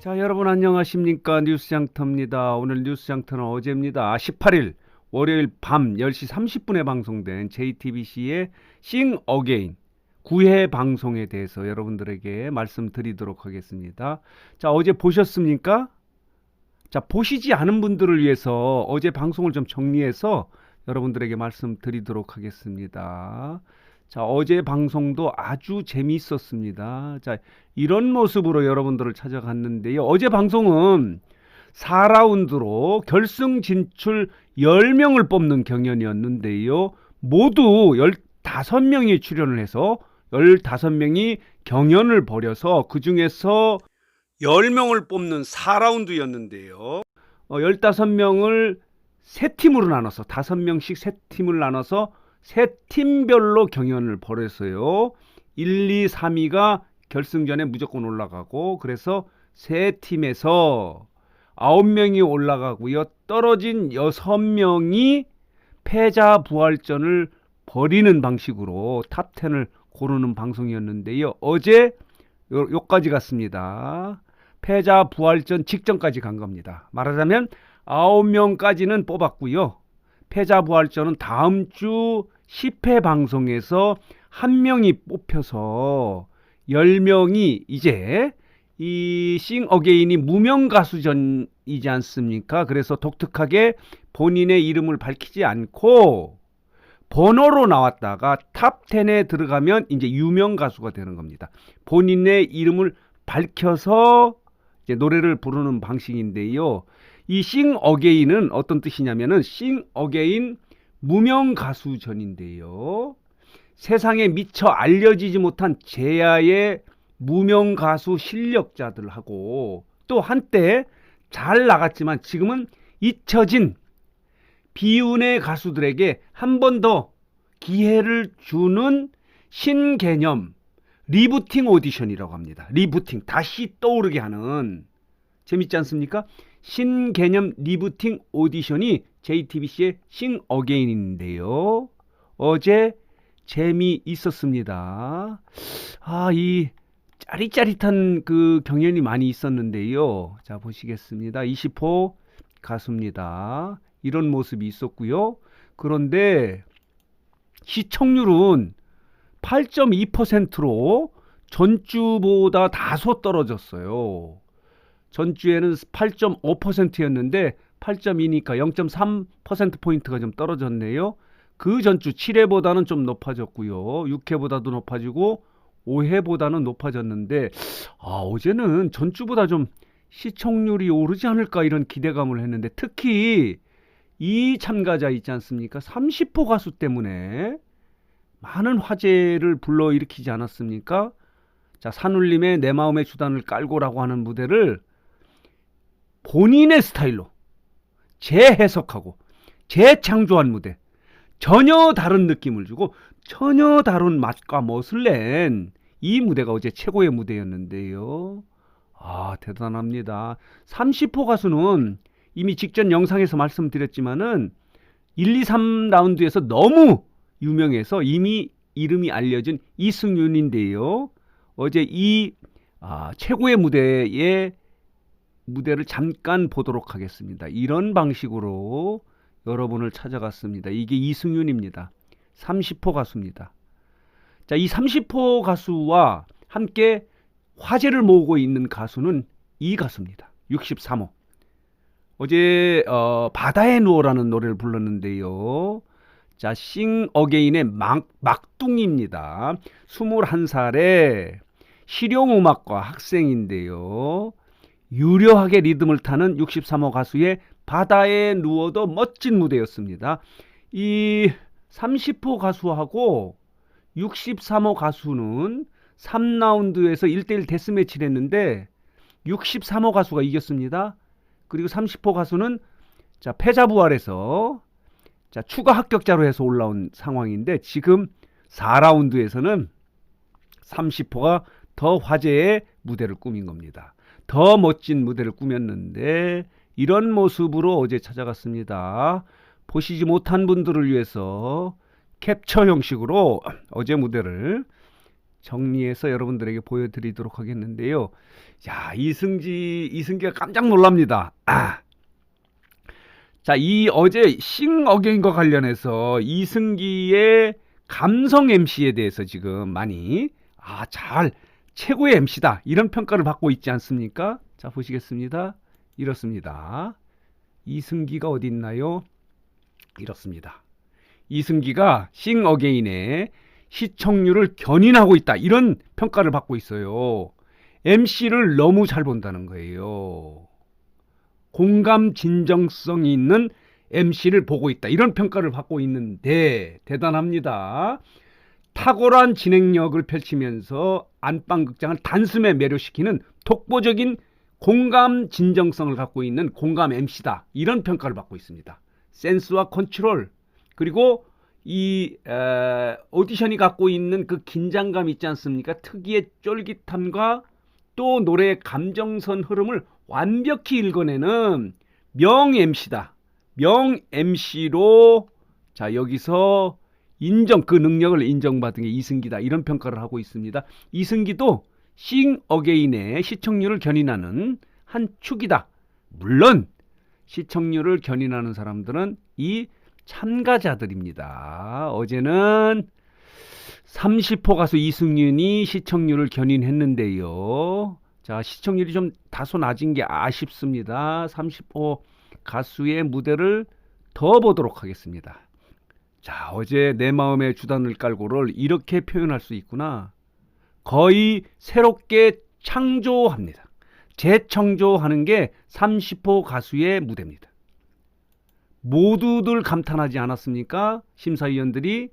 자, 여러분 안녕하십니까? 뉴스장터입니다. 오늘 뉴스장터는 어제입니다. 18일 월요일 밤 10시 30분에 방송된 JTBC의 싱 어게인 9회 방송에 대해서 여러분들에게 말씀드리도록 하겠습니다. 자, 어제 보셨습니까? 자, 보시지 않은 분들을 위해서 어제 방송을 좀 정리해서 여러분들에게 말씀드리도록 하겠습니다. 자, 어제 방송도 아주 재미있었습니다. 자, 이런 모습으로 여러분들을 찾아갔는데요. 어제 방송은 4라운드로 결승 진출 10명을 뽑는 경연이었는데요. 모두 15명이 출연을 해서 15명이 경연을 벌여서 그 중에서 10명을 뽑는 4라운드였는데요. 어, 15명을 세 팀으로 나눠서 5명씩 세 팀을 나눠서 세 팀별로 경연을 벌였어요. 1, 2, 3위가 결승전에 무조건 올라가고 그래서 세 팀에서 9명이 올라가고요. 떨어진 6명이 패자 부활전을 벌이는 방식으로 탑 10을 고르는 방송이었는데요. 어제 요, 요까지 갔습니다. 패자 부활전 직전까지 간 겁니다. 말하자면 9명까지는 뽑았고요. 패자 부활전은 다음 주 10회 방송에서 한 명이 뽑혀서 10명이 이제 이싱 어게인이 무명 가수전이지 않습니까? 그래서 독특하게 본인의 이름을 밝히지 않고 번호로 나왔다가 탑 10에 들어가면 이제 유명 가수가 되는 겁니다. 본인의 이름을 밝혀서 노래를 부르는 방식인데요. 이 싱 어게인은 어떤 뜻이냐면은 싱 어게인 무명 가수전인데요. 세상에 미처 알려지지 못한 제야의 무명 가수 실력자들하고 또 한때 잘 나갔지만 지금은 잊혀진 비운의 가수들에게 한 번 더 기회를 주는 신개념 리부팅 오디션이라고 합니다. 리부팅 다시 떠오르게 하는 재밌지 않습니까? 신개념 리부팅 오디션이 JTBC의 싱 어게인인데요. 어제 재미있었습니다. 아, 이 짜릿짜릿한 그 경연이 많이 있었는데요. 자, 보시겠습니다. 20호 가수입니다. 이런 모습이 있었고요. 그런데 시청률은 8.2%로 전주보다 다소 떨어졌어요. 전주에는 8.5%였는데 8.2니까 0.3%포인트가 좀 떨어졌네요. 그 전주 7회보다는 좀 높아졌고요. 6회보다도 높아지고 5회보다는 높아졌는데 아, 어제는 전주보다 좀 시청률이 오르지 않을까 이런 기대감을 했는데 특히 이 참가자 있지 않습니까? 30호 가수 때문에 많은 화제를 불러일으키지 않았습니까? 자, 산울림의 내 마음의 주단을 깔고라고 하는 무대를 본인의 스타일로 재해석하고 재창조한 무대 전혀 다른 느낌을 주고 전혀 다른 맛과 멋을 낸 이 무대가 어제 최고의 무대였는데요. 아, 대단합니다. 30호 가수는 이미 직전 영상에서 말씀드렸지만은 1, 2, 3라운드에서 너무 유명해서 이미 이름이 알려진 이승윤인데요. 어제 이 아, 최고의 무대의 무대를 잠깐 보도록 하겠습니다. 이런 방식으로 여러분을 찾아갔습니다. 이게 이승윤입니다. 30호 가수입니다. 자, 이 30호 가수와 함께 화제를 모으고 있는 가수는 이 가수입니다. 63호. 어제 어, 바다에 누워라는 노래를 불렀는데요. 자, 싱 어게인의 막, 막둥이입니다. 21살의 실용음악과 학생인데요. 유려하게 리듬을 타는 63호 가수의 바다에 누워도 멋진 무대였습니다. 이 30호 가수하고 63호 가수는 3라운드에서 1대1 데스매치를 했는데 63호 가수가 이겼습니다. 그리고 30호 가수는 자, 패자 부활해서 자, 추가 합격자로 해서 올라온 상황인데 지금 4라운드에서는 30호가 더 화제의 무대를 꾸민 겁니다. 더 멋진 무대를 꾸몄는데 이런 모습으로 어제 찾아갔습니다. 보시지 못한 분들을 위해서 캡처 형식으로 어제 무대를 정리해서 여러분들에게 보여드리도록 하겠는데요. 자, 이승지, 이승기가 깜짝 놀랍니다. 아. 자, 이 어제 싱 어게인과 관련해서 이승기의 감성 MC에 대해서 지금 많이 아, 잘 최고의 MC다. 이런 평가를 받고 있지 않습니까? 자, 보시겠습니다. 이렇습니다. 이승기가 어디 있나요? 이렇습니다. 이승기가 싱 어게인의 시청률을 견인하고 있다. 이런 평가를 받고 있어요. MC를 너무 잘 본다는 거예요. 공감 진정성이 있는 MC를 보고 있다. 이런 평가를 받고 있는데 대단합니다. 탁월한 진행력을 펼치면서 안방 극장을 단숨에 매료시키는 독보적인 공감 진정성을 갖고 있는 공감 MC다. 이런 평가를 받고 있습니다. 센스와 컨트롤 그리고 이 에, 오디션이 갖고 있는 그 긴장감 있지 않습니까? 특유의 쫄깃함과 또 노래의 감정선 흐름을 완벽히 읽어내는 명 MC다. 명 MC로 자 여기서 인정 그 능력을 인정받은 게 이승기다 이런 평가를 하고 있습니다. 이승기도 싱 어게인의 시청률을 견인하는 한 축이다. 물론 시청률을 견인하는 사람들은 이 참가자들입니다. 어제는 30호 가수 이승윤이 시청률을 견인했는데요. 자, 시청률이 좀 다소 낮은 게 아쉽습니다. 30호 가수의 무대를 더 보도록 하겠습니다. 자, 어제 내 마음의 주단을 깔고를 이렇게 표현할 수 있구나. 거의 새롭게 창조합니다. 재창조하는 게 30호 가수의 무대입니다. 모두들 감탄하지 않았습니까? 심사위원들이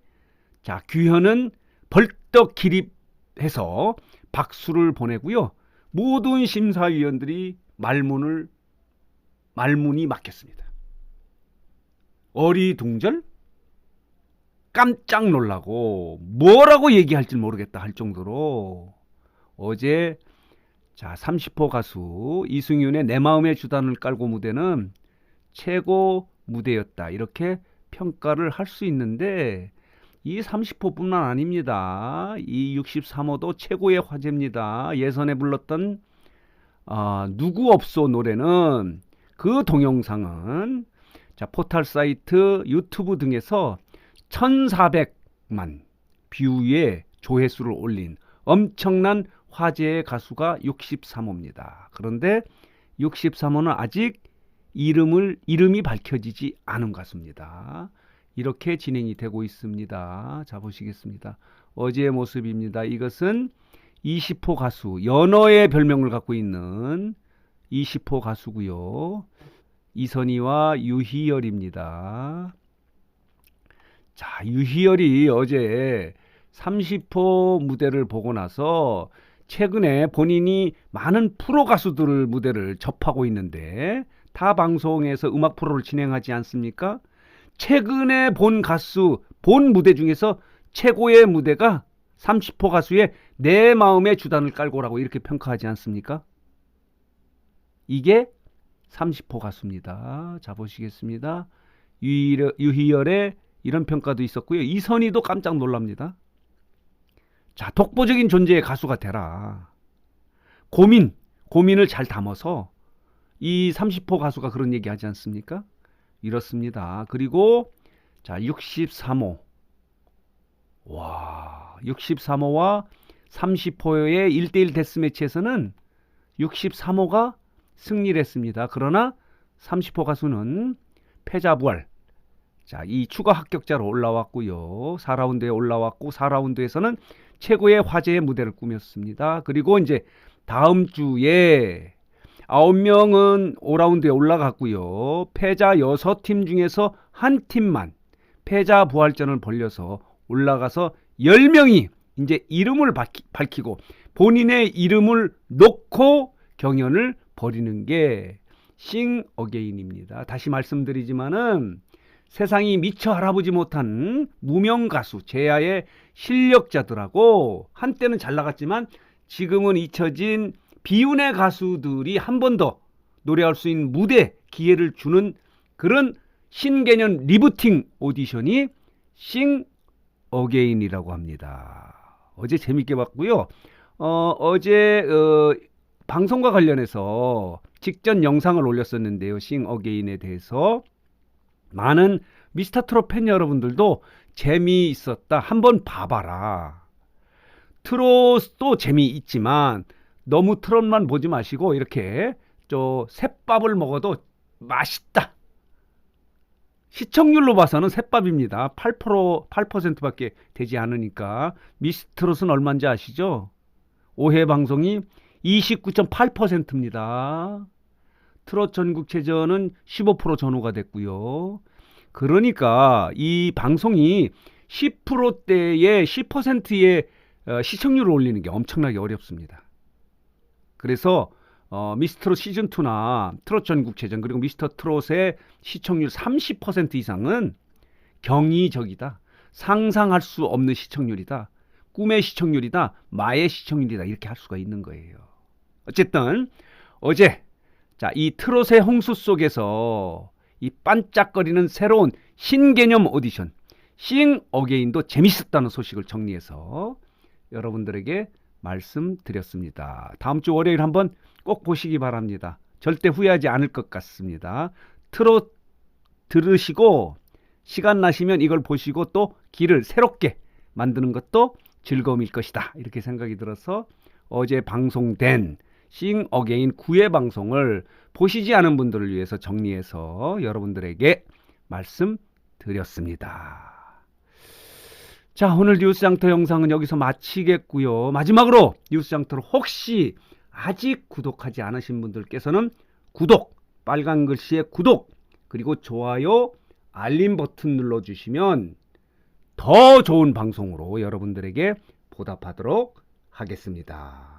자 규현은 벌떡 기립해서 박수를 보내고요. 모든 심사위원들이 말문을 말문이 막혔습니다. 어리둥절 깜짝 놀라고 뭐라고 얘기할지 모르겠다 할 정도로 어제 자 30호 가수 이승윤의 내 마음의 주단을 깔고 무대는 최고 무대였다 이렇게 평가를 할 수 있는데 이 30호뿐만 아닙니다. 이 63호도 최고의 화제입니다. 예선에 불렀던 아, 누구 없소 노래는 그 동영상은 자 포털 사이트 유튜브 등에서 1,400만 뷰의 조회수를 올린 엄청난 화제의 가수가 63호입니다. 그런데 63호는 아직 이름을 이름이 밝혀지지 않은 가수입니다. 이렇게 진행이 되고 있습니다. 자 보시겠습니다. 어제의 모습입니다. 이것은 20호 가수 연어의 별명을 갖고 있는 20호 가수고요. 이선희와 유희열입니다. 자, 유희열이 어제 30호 무대를 보고 나서 최근에 본인이 많은 프로 가수들을 무대를 접하고 있는데 타 방송에서 음악 프로를 진행하지 않습니까? 최근에 본 가수, 본 무대 중에서 최고의 무대가 30호 가수의 내 마음의 주단을 깔고라고 이렇게 평가하지 않습니까? 이게 30호 가수입니다. 자, 보시겠습니다. 유희열, 유희열의 이런 평가도 있었고요. 이선희도 깜짝 놀랍니다. 자, 독보적인 존재의 가수가 되라. 고민, 고민을 잘 담아서 이 30호 가수가 그런 얘기 하지 않습니까? 이렇습니다. 그리고 자, 63호. 와, 63호와 30호의 1대1 데스매치에서는 63호가 승리를 했습니다. 그러나 30호 가수는 패자부활. 자, 이 추가 합격자로 올라왔고요. 4라운드에 올라왔고 4라운드에서는 최고의 화제의 무대를 꾸몄습니다. 그리고 이제 다음 주에 9명은 5라운드에 올라갔고요. 패자 6팀 중에서 한 팀만 패자 부활전을 벌려서 올라가서 10명이 이제 이름을 밝히, 고 본인의 이름을 놓고 경연을 벌이는 게 싱 어게인입니다. 다시 말씀드리지만은 세상이 미처 알아보지 못한 무명 가수 제야의 실력자들하고 한때는 잘 나갔지만 지금은 잊혀진 비운의 가수들이 한 번 더 노래할 수 있는 무대 기회를 주는 그런 신개념 리부팅 오디션이 싱 어게인이라고 합니다. 어제 재밌게 봤고요. 어, 어제 어, 방송과 관련해서 직전 영상을 올렸었는데요. 싱 어게인에 대해서 많은 미스터 트롯 팬 여러분들도 재미있었다. 한번 봐봐라. 트롯도 재미있지만 너무 트롯만 보지 마시고 이렇게 저 셋밥을 먹어도 맛있다. 시청률로 봐서는 셋밥입니다. 8% 8%밖에 되지 않으니까 미스트롯은 얼마인지 아시죠? 5회 방송이 29.8%입니다. 트롯 전국체전은 15% 전후가 됐고요. 그러니까 이 방송이 10%대의 10%의 어, 시청률을 올리는 게 엄청나게 어렵습니다. 그래서 어, 미스트롯 시즌 2나 트롯 전국체전 그리고 미스터 트롯의 시청률 30% 이상은 경이적이다. 상상할 수 없는 시청률이다. 꿈의 시청률이다. 마의 시청률이다. 이렇게 할 수가 있는 거예요. 어쨌든 어제 자, 이 트롯의 홍수 속에서 이 반짝거리는 새로운 신개념 오디션 싱 어게인도 재밌었다는 소식을 정리해서 여러분들에게 말씀드렸습니다. 다음 주 월요일 한번 꼭 보시기 바랍니다. 절대 후회하지 않을 것 같습니다. 트롯 들으시고 시간 나시면 이걸 보시고 또 길을 새롭게 만드는 것도 즐거움일 것이다. 이렇게 생각이 들어서 어제 방송된 싱 어게인 9회 방송을 보시지 않은 분들을 위해서 정리해서 여러분들에게 말씀드렸습니다. 자, 오늘 뉴스장터 영상은 여기서 마치겠고요. 마지막으로 뉴스장터를 혹시 아직 구독하지 않으신 분들께서는 구독, 빨간 글씨의 구독, 그리고 좋아요, 알림 버튼 눌러주시면 더 좋은 방송으로 여러분들에게 보답하도록 하겠습니다.